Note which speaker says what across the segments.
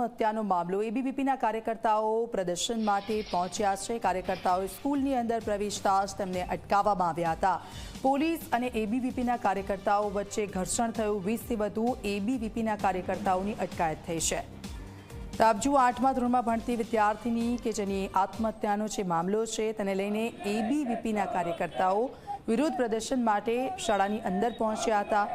Speaker 1: આત્મહત્યાનો મામલો એબીવીપીના કાર્યકર્તાઓ પ્રદર્શન માટે પહોંચ્યા છે. કાર્યકર્તાઓએ સ્કૂલની અંદર પ્રવેશતા જ તેમને અટકાવવામાં આવ્યા હતા. પોલીસ અને એબીવીપીના કાર્યકર્તાઓ વચ્ચે ઘર્ષણ થયું. વીસથી વધુ એબીવીપીના કાર્યકર્તાઓની અટકાયત થઈ છે. તાબજુ આઠમા ધોરણમાં ભણતી વિદ્યાર્થીની કે જેની આત્મહત્યાનો જે મામલો છે તેને લઈને એબીવીપીના કાર્યકર્તાઓ વિરોધ પ્રદર્શન માટે શાળાની અંદર પહોંચ્યા હતા.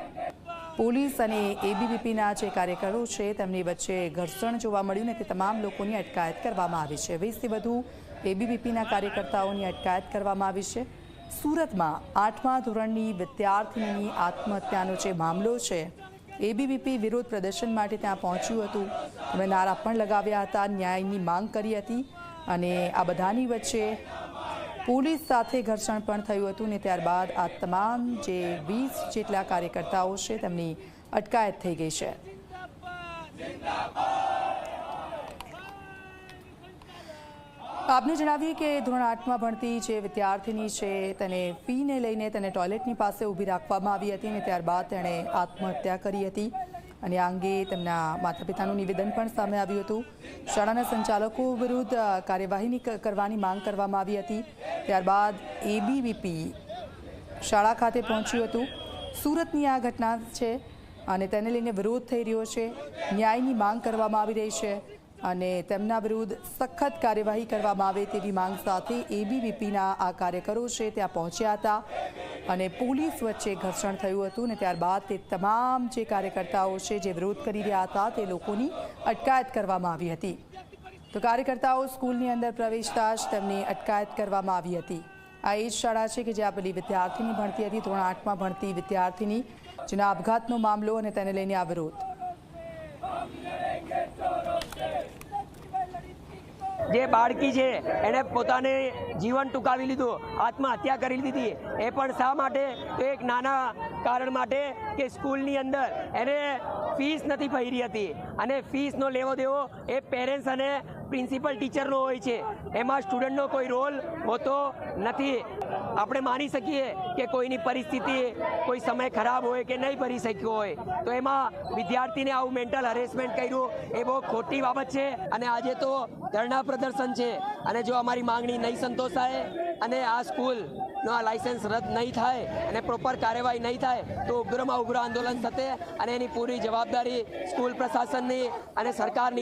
Speaker 1: પોલીસ અને એબીવીપીના જે કાર્યકરો છે, તેમની વચ્ચે ઘર્ષણ જોવા મળ્યું ને તે તમામ લોકોની અટકાયત કરવામાં આવી છે. વીસથી વધુ એબીવીપીના કાર્યકર્તાઓની અટકાયત કરવામાં આવી છે. સુરતમાં આઠમા ધોરણની વિદ્યાર્થીની આત્મહત્યાનો જે મામલો છે, એબીવીપી વિરોધ પ્રદર્શન માટે ત્યાં પહોંચ્યું હતું. તમે નારા પણ લગાવ્યા હતા, ન્યાયની માંગ કરી હતી અને આ બધાની વચ્ચે પોલીસ સાથે ઘર્ષણ પણ થયું હતું ને ત્યારબાદ આ તમામ જે વીસ જેટલા કાર્યકર્તાઓ છે તેમની અટકાયત થઈ ગઈ છે. આપને જણાવીએ કે ધોરણ આઠમાં ભણતી જે વિદ્યાર્થીની છે તેને ફીને લઈને તેને ટોયલેટની પાસે ઊભી રાખવામાં આવી હતી અને ત્યારબાદ તેણે આત્મહત્યા કરી હતી. અને આ અંગે તેમના માતા પિતાનું નિવેદન પણ સામે આવ્યું હતું. શાળાના સંચાલકો વિરુદ્ધ કાર્યવાહીની કરવાની માંગ કરવામાં આવી હતી. ત્યારબાદ એબીવીપી શાળા ખાતે પહોંચ્યું હતું. સુરતની આ ઘટના છે અને તેને લઈને વિરોધ થઈ રહ્યો છે. ન્યાયની માંગ કરવામાં આવી રહી છે. અને તેમના વિરુદ્ધ સખત કાર્યવાહી કરવામાં આવે તેવી માંગ સાથે એબીવીપીના આ કાર્યકરો છે ત્યાં પહોંચ્યા હતા અને પોલીસ વચ્ચે ઘર્ષણ થયું હતું ને ત્યારબાદ તે તમામ જે કાર્યકર્તાઓ છે જે વિરોધ કરી રહ્યા હતા તે લોકોની અટકાયત કરવામાં આવી હતી. તો કાર્યકર્તાઓ સ્કૂલની અંદર પ્રવેશતા જ તેમની અટકાયત કરવામાં આવી હતી. આ એ શાળા છે કે જ્યાં પેલી વિદ્યાર્થીની ભણતી હતી, ધોરણ આઠમાં ભણતી વિદ્યાર્થીની જેના આપઘાતનો મામલો અને તેને લઈને આ વિરોધ.
Speaker 2: જે બાળકી છે, એણે પોતાને જીવન ટૂંકાવી લીધું, આત્મહત્યા કરી લીધી. એ પણ શા માટે? તો એક નાના કારણ માટે કે સ્કૂલની અંદર એને ફીસ નથી ભરી હતી. અને ફીસનો લેવો દેવો એ પેરેન્ટ્સ અને પ્રિન્સિપલ ટીચરનો હોય છે. એમાં સ્ટુડન્ટનો કોઈ રોલ હોતો નથી. આપણે માની શકીએ કે કોઈની પરિસ્થિતિ કોઈ સમય ખરાબ હોય કે નહીં ભરી શક્યો હોય. તો એમાં વિદ્યાર્થીને આવું મેન્ટલ હરેસમેન્ટ કર્યું એ બહુ ખોટી બાબત છે. અને આજે તો ધરણા પ્રદર્શન છે. અને જો અમારી માંગણી નહીં સંતોષાય અને આ સ્કૂલનો આ લાયસન્સ રદ નહીં થાય અને પ્રોપર કાર્યવાહી નહીં થાય, તો ઉગ્રમાં ઉગ્ર આંદોલન થશે અને એની પૂરી જવાબદારી સ્કૂલ પ્રશાસનની અને સરકારની